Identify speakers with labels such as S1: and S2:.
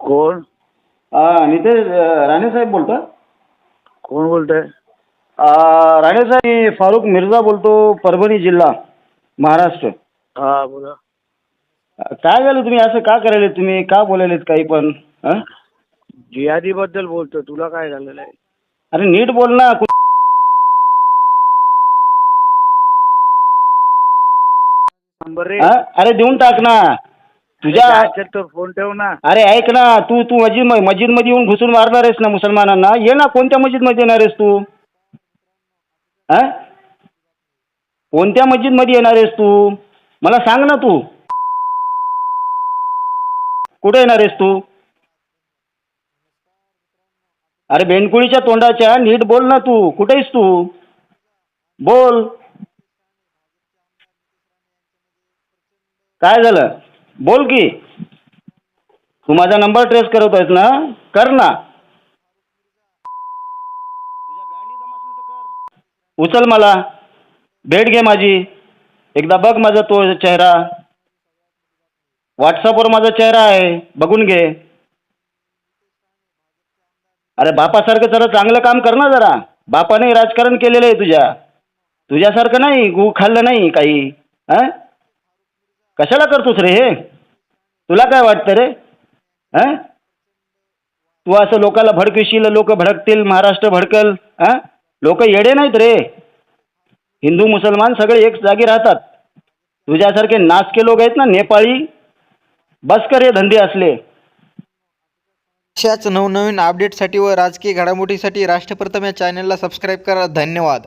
S1: कोण?
S2: हा नितेश अ, राणे साहेब बोलता
S1: कोण बोलतंय?
S2: अ, राणे साहेब मी फारुख मिर्झा बोलतो परभणी जिल्हा महाराष्ट्र.
S1: हा बोला.
S2: अ, काय झालं तुम्ही? असं का करायले तुम्ही? का बोलायलेत काही पण? हं?
S1: जिहादी बद्दल बोलतो. तुला काय झालेलं आहे?
S2: अरे नीट बोल ना. कु-
S1: नंबर रे?
S2: अरे देऊन टाक ना. तुझ्या
S1: तर फोन ठेव ना.
S2: अरे ऐक ना तू तू मस्जिद मस्जिदमध्ये येऊन घुसून मारणार आहेस ना मुसलमानांना? ये ना कोणत्या मस्जिदमध्ये येणार आहेस तू? हा कोणत्या मस्जिदमध्ये येणार आहेस तू? मला सांग ना तू. कुठे येणार आहेस तू? अरे बेंडकुळीच्या तोंडाच्या नीट बोल ना तू. कुठे आहेस तू? बोल. काय झालं? बोल की. तू माझा नंबर ट्रेस करत आहेस ना? कर ना. उचल मला. भेट घे माझी. एकदा बघ माझा तो चेहरा. व्हॉट्सअपवर माझा चेहरा आहे. बघून घे. अरे बापासारखं जरा चांगलं काम कर ना जरा. बापाने राजकारण केलेलं आहे तुझ्या. तुझ्यासारखं नाही गु खाल्लं नाही काही. हां कशाला करतोस रे हे? तुला काय वाटतं रे? हां? तू असं लोकाला भडकशील लोक भडकतील महाराष्ट्र भडकल हां? लोक येडे नाहीत रे. हिंदू मुसलमान सगळे एक जागी राहतात. तुझ्यासारखे नाचके लोक आहेत ना नेपाळी? बस कर हे धंदे असले.
S3: अशाच नवनवीन अपडेटसाठी व राजकीय घडामोडीसाठी राष्ट्रप्रथम या चॅनलला सबस्क्राईब करा. धन्यवाद.